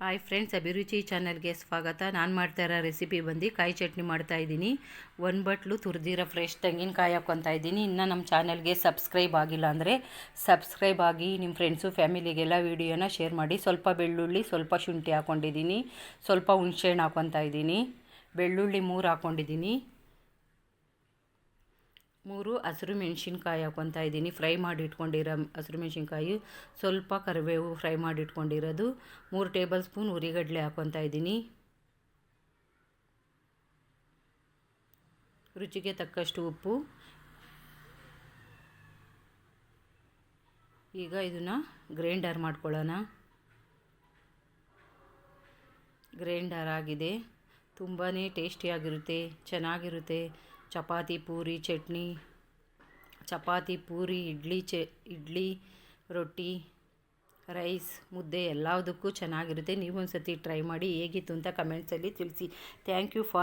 Hi friends ಅಭಿರುಚಿ ಚಾನಲ್ಗೆ ಸ್ವಾಗತ. ನಾನು ಮಾಡ್ತಾ ಇರೋ ರೆಸಿಪಿ ಬಂದು ಕಾಯಿ ಚಟ್ನಿ ಮಾಡ್ತಾ ಇದ್ದೀನಿ. ಒಂದು ಬಟ್ಲು ತುರಿದಿರೋ ಫ್ರೆಶ್ ತೆಂಗಿನಕಾಯಿ ಹಾಕ್ಕೊತಾ ಇದ್ದೀನಿ. ಇನ್ನು ನಮ್ಮ ಚಾನಲ್ಗೆ ಸಬ್ಸ್ಕ್ರೈಬ್ ಆಗಿಲ್ಲ ಅಂದರೆ ಸಬ್ಸ್ಕ್ರೈಬ್ ಆಗಿ ನಿಮ್ಮ ಫ್ರೆಂಡ್ಸು ಫ್ಯಾಮಿಲಿಗೆಲ್ಲ ವೀಡಿಯೋನ ಶೇರ್ ಮಾಡಿ. ಸ್ವಲ್ಪ ಬೆಳ್ಳುಳ್ಳಿ, ಸ್ವಲ್ಪ ಶುಂಠಿ ಹಾಕ್ಕೊಂಡಿದ್ದೀನಿ ಸ್ವಲ್ಪ ಹುಣಸೆಹಣ್ಣು ಹಾಕ್ಕೊತಾ ಇದ್ದೀನಿ. ಬೆಳ್ಳುಳ್ಳಿ ಮೂರು ಹಾಕ್ಕೊಂಡಿದ್ದೀನಿ ಮೂರು ಹಸಿರು ಮೆಣಸಿನ್ಕಾಯಿ ಹಾಕ್ಕೊತಾ ಇದ್ದೀನಿ. ಫ್ರೈ ಮಾಡಿ ಇಟ್ಕೊಂಡಿರೋ ಹಸಿರು ಮೆಣಸಿನ್ಕಾಯಿ ಸ್ವಲ್ಪ ಕರಿಬೇವು ಫ್ರೈ ಮಾಡಿ ಇಟ್ಕೊಂಡಿರೋದು ಮೂರು ಟೇಬಲ್ ಸ್ಪೂನ್ ಉರಿಗಡಲೆ ಹಾಕ್ಕೊತಾ ಇದ್ದೀನಿ. ರುಚಿಗೆ ತಕ್ಕಷ್ಟು ಉಪ್ಪು. ಈಗ ಇದನ್ನು ಗ್ರೈಂಡರ್ ಮಾಡ್ಕೊಳ್ಳೋಣ. ಗ್ರೈಂಡರ್ ಆಗಿದೆ. ತುಂಬಾ ಟೇಸ್ಟಿಯಾಗಿರುತ್ತೆ, ಚೆನ್ನಾಗಿರುತ್ತೆ. ಚಪಾತಿ, ಪೂರಿ, ಚಟ್ನಿ, ಚಪಾತಿ, ಪೂರಿ, ಇಡ್ಲಿ, ಚ, ಇಡ್ಲಿ, ರೊಟ್ಟಿ, ರೈಸ್, ಮುದ್ದೆ ಎಲ್ಲದಕ್ಕೂ ಚೆನ್ನಾಗಿರುತ್ತೆ. ನೀವು ಒಂದು ಸತಿ ಟ್ರೈ ಮಾಡಿ ಹೇಗಿತ್ತು ಅಂತ ಕಮೆಂಟ್ಸಲ್ಲಿ ತಿಳಿಸಿ. Thank you for